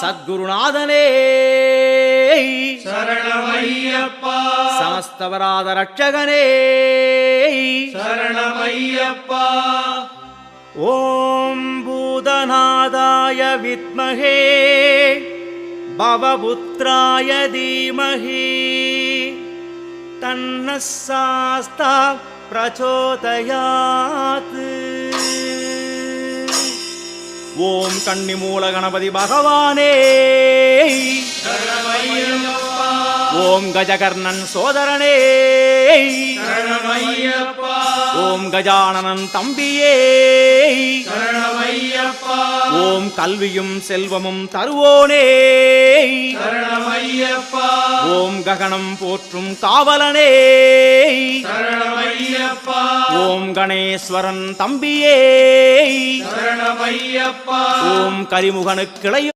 சத்குருநாதனே. சரணமையப்பா. சமஸ்தவராத ரட்சகனே. சரணமையப்பா. ஓம் பூதநாதாய வித்மகே. பவபுத்ராய தீமஹி தன்ன சாஸ்தா பிரச்சோதயாத். ஓம் கண்ணி மூல கணபதி பகவானே. ஓம் கஜகர்ணன் சோதரனே. ஓம் கஜானனன் தம்பியே. ஓம் கல்வியும் செல்வமும் தருவோனே. ஓம் ககனம் போற்றும் காவலனே. ஓம் கணேஸ்வரன் தம்பியே. ஐயப்பா. ஓம் கரிமுகனுக்கிளைய